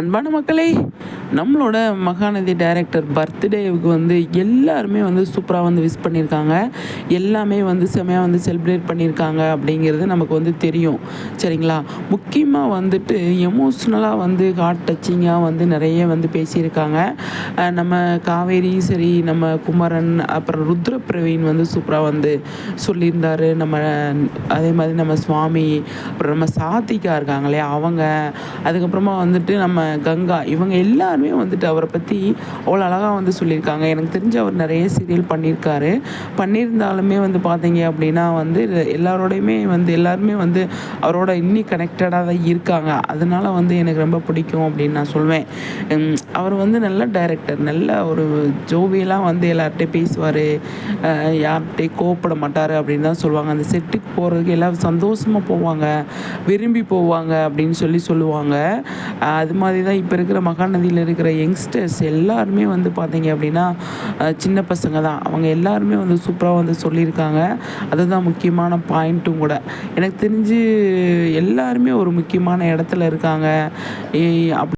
அன்பான மக்களே நம்மளோட மகாநதி டைரக்டர் பர்த்டேவுக்கு வந்து எல்லாருமே வந்து சூப்பராக வந்து விஷ் பண்ணியிருக்காங்க. எல்லாமே வந்து செமையாக வந்து செலிப்ரேட் பண்ணியிருக்காங்க அப்படிங்கிறது நமக்கு வந்து தெரியும். சரிங்களா? முக்கியமாக வந்துட்டு எமோஷ்னலாக வந்து ஹார்ட் டச்சிங்காக வந்து நிறைய வந்து பேசியிருக்காங்க. நம்ம காவேரி சரி நம்ம குமரன் அப்புறம் ருத்ர பிரவீன் வந்து சூப்பராக வந்து சொல்லியிருந்தார். நம்ம அதே மாதிரி நம்ம சுவாமி அப்புறம் நம்ம சாத்திகா இருக்காங்க இல்லையா? அவங்க அதுக்கப்புறமா வந்துட்டு நம்ம கங்கா இவங்க எல்லாருமே வந்துட்டு அவரை பற்றி அவ்வளோ அழகாக வந்து சொல்லியிருக்காங்க. எனக்கு தெரிஞ்சு அவர் நிறைய சீரியல் பண்ணியிருக்காரு. பண்ணியிருந்தாலுமே வந்து பார்த்தீங்க அப்படின்னா வந்து எல்லாரோடையுமே வந்து எல்லாருமே வந்து அவரோட இன்னி கனெக்டடாக தான் இருக்காங்க. அதனால் வந்து எனக்கு ரொம்ப பிடிக்கும் அப்படின்னு நான் சொல்வேன். அவர் வந்து நல்ல டைரக்டர் நல்ல ஒரு ஜோவியெல்லாம் வந்து எல்லார்ட்டையும் பேசுவார். யார்கிட்டையும் கோவப்பட மாட்டார் அப்படின்னு தான் சொல்லுவாங்க. அந்த செட்டுக்கு போகிறதுக்கு எல்லாம் சந்தோஷமாக போவாங்க. விரும்பி போவாங்க அப்படின்னு சொல்லி சொல்லுவாங்க. அது மாதிரி தான் இப்போ இருக்கிற மகாநதியில் இருக்கிற யங்ஸ்டர்ஸ் எல்லாருமே வந்து பார்த்தீங்க அப்படின்னா சின்ன பசங்க தான். அவங்க எல்லாருமே வந்து சூப்பராக வந்து சொல்லியிருக்காங்க. அதுதான் முக்கியமான பாயிண்ட்டும் கூட. எனக்கு தெரிஞ்சு எல்லாருமே ஒரு முக்கியமான இடத்துல இருக்காங்க. அப்படி